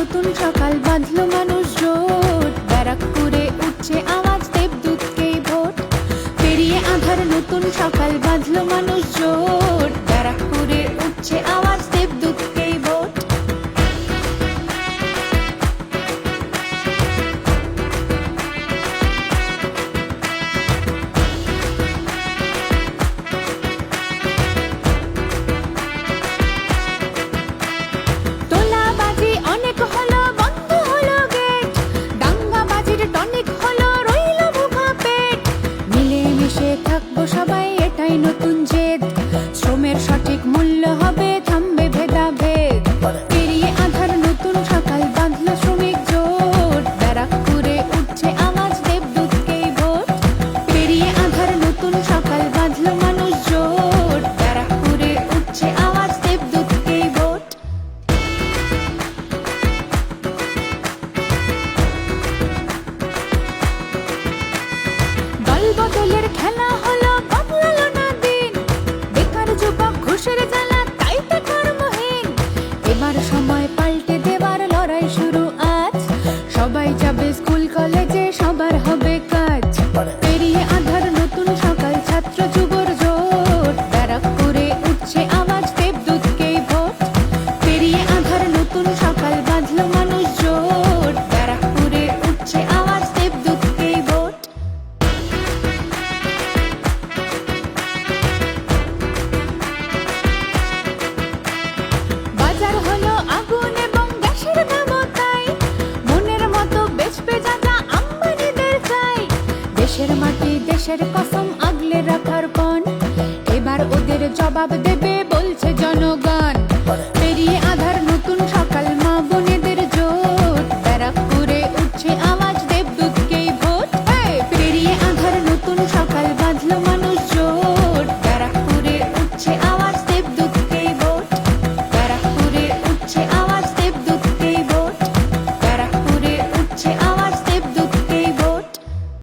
নতুন সকাল বাঁধলো মানুষ জোট। ব্যারাকপুরে উঠছে আওয়াজ দেবদূতকে ভোট। পেরিয়ে আধার নতুন সকাল বাঁধলো মানুষ কি দেশের কসম আগলে রাখার কন এবার ওদের জবাব দেবে বলছে জনগণ। পেরিয়ে আধার